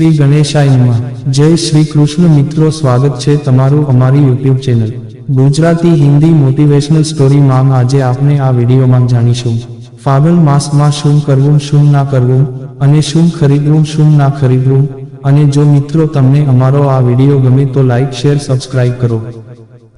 શ્રી ગણેશાય જય શ્રી કૃષ્ણ મિત્રો, સ્વાગત છે તમારું અમારી YouTube channel Gujarati Hindi motivational સ્ટોરીમાં આજે આપણે આ વિડીયોમાં જાણીશું. ફાગણ માસમાં શું કરવું, શું ના કરવું, અને શું ખરીદવું, શું ના ખરીદવું, અને જો મિત્રો તમને અમારો આ વીડિયો ગમે તો લાઇક શેર સબસ્ક્રાઇબ કરો.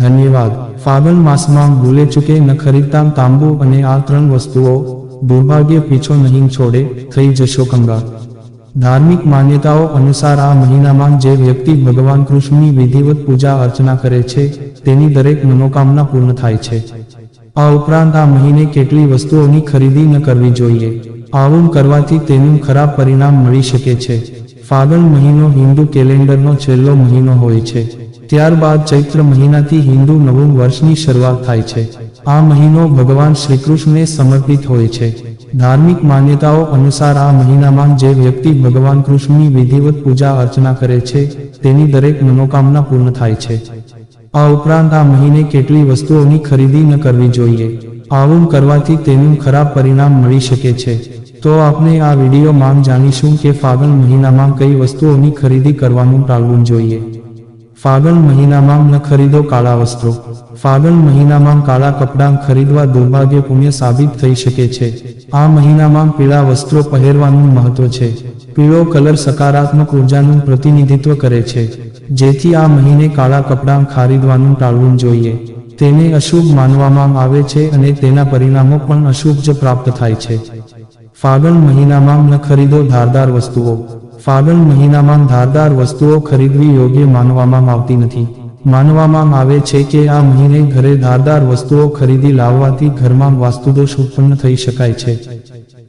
ધન્યવાદ. ફાગણ માસમાં ભૂલે ચૂકે ન ખરીદતા તાંબુ અને આ ત્રણ વસ્તુઓ, દુર્ભાગ્ય પીછો નહીં છોડે, થઈ જશો કંગાળ. ધાર્મિક માન્યતાઓ અનુસાર આ મહિનામાં જે વ્યક્તિ ભગવાન કૃષ્ણની વિધિવત પૂજા અર્ચના કરે છે, તેની દરેક મનોકામના પૂર્ણ થાય છે. આ ઉપરાંત આ મહિને કેટલી વસ્તુઓની ખરીદી ન કરવી જોઈએ. આવું કરવાથી તેનું ખરાબ પરિણામ મળી શકે છે. ફાગણ મહિનો હિન્દુ કેલેન્ડરનો છેલ્લો મહિનો હોય છે. ત્યારબાદ ચૈત્ર મહિનાથી હિન્દુ નવું વર્ષની શરૂઆત થાય છે. આ મહિનો ભગવાન શ્રીકૃષ્ણને સમર્પિત હોય છે. ધાર્મિક માન્યતાઓ અનુસાર આ મહિનામાં જે વ્યક્તિ ભગવાન કૃષ્ણની વિધિવત પૂજા અર્ચના કરે છે, તેની દરેક મનોકામના પૂર્ણ થાય છે. આ ઉપરાંત આ મહિને કેટલી વસ્તુઓની ખરીદી ન કરવી જોઈએ. આવું કરવાથી તેનું ખરાબ પરિણામ મળી શકે છે. તો આપણે આ વિડીયોમાં જાણીશું કે ફાગણ મહિનામાં કઈ વસ્તુઓની ખરીદી કરવાનું ટાળવું જોઈએ. ફાગણ મહિનામાં ન ખરીદો કાળા વસ્ત્રો. ફાગણ મહિનામાં કાળા કપડાં ખરીદવા દુર્ભાગ્ય પુણ્ય સાબિત થઈ શકે છે. આ મહિનામાં પીળા વસ્ત્રો પહેરવાનું મહત્વ છે. પીળો કલર સકારાત્મક ઉર્જાનું પ્રતિનિધિત્વ કરે છે. જેથી આ મહિને કાળા કપડાં ખરીદવાનું ટાળવું જોઈએ. તેને અશુભ માનવામાં આવે છે અને તેના પરિણામો પણ અશુભ જ પ્રાપ્ત થાય છે. ફાગણ મહિનામાં ન ખરીદો ધારદાર વસ્તુઓ. ફાગણ મહિનામાં ધારદાર વસ્તુઓ ખરીદવી યોગ્ય માનવામાં આવતી નથી. માનવામાં આવે છે કે આ મહિને ઘરે ધારદાર વસ્તુઓ ખરીદી લાવવાથી ઘરમાં વાસ્તુદોષ ઉત્પન્ન થઈ શકાય છે.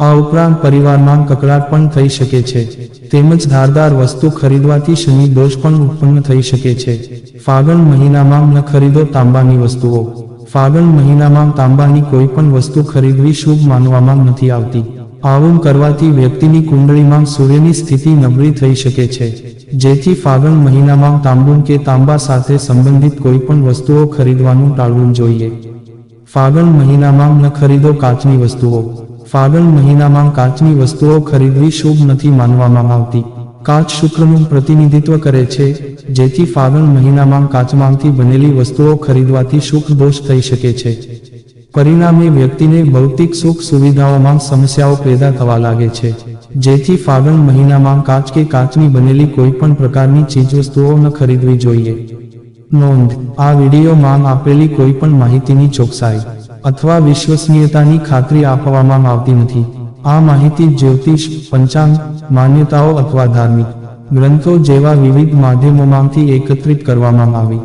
આ ઉપરાંત પરિવારમાં કકડાટ પણ થઈ શકે છે. તેમજ ધારદાર વસ્તુ ખરીદવાથી શનિ દોષ પણ ઉત્પન્ન થઈ શકે છે. ફાગણ મહિનામાં ન ખરીદો તાંબાની વસ્તુઓ. ફાગણ મહિનામાં તાંબાની કોઈ પણ વસ્તુ ખરીદવી શુભ માનવામાં નથી આવતી. આવું કરવાથી વ્યક્તિની કુંડળીમાં સૂર્યની સ્થિતિ નબળી થઈ શકે છે. જેથી ફાગણ મહિનામાં તાંબુ કે તાંબા સાથે સંબંધિત કોઈ પણ વસ્તુઓ ખરીદવાનું ટાળવું જોઈએ. ફાગણ મહિનામાં ન ખરીદો કાચની વસ્તુઓ. ફાગણ મહિનામાં કાચની વસ્તુઓ ખરીદવી શુભ નથી માનવામાં આવતી. કાચ શુક્રનું પ્રતિનિધિત્વ કરે છે, જેથી ફાગણ મહિનામાં કાચમાંથી બનેલી વસ્તુઓ ખરીદવાથી સુખ દોષ થઈ શકે છે. પરિણામે વ્યક્તિને ભૌતિક સુખ સુવિધાઓમાં સમસ્યાઓ પેદા થવા લાગે છે. જેથી ફાગણ મહિનામાં કાચ કે કાચની બનેલી કોઈ પણ પ્રકારની ચીજવસ્તુઓ ન ખરીદવી જોઈએ. નોંધ, આ વિડીયોમાં આપેલી કોઈ પણ માહિતીની ચોકસાઈ અથવા વિશ્વસનીયતાની ખાતરી આપવામાં આવતી નથી. આ માહિતી જ્યોતિષ, પંચાંગ, માન્યતાઓ અથવા ધાર્મિક ગ્રંથો જેવા વિવિધ માધ્યમોમાંથી એકત્રિત કરવામાં આવી.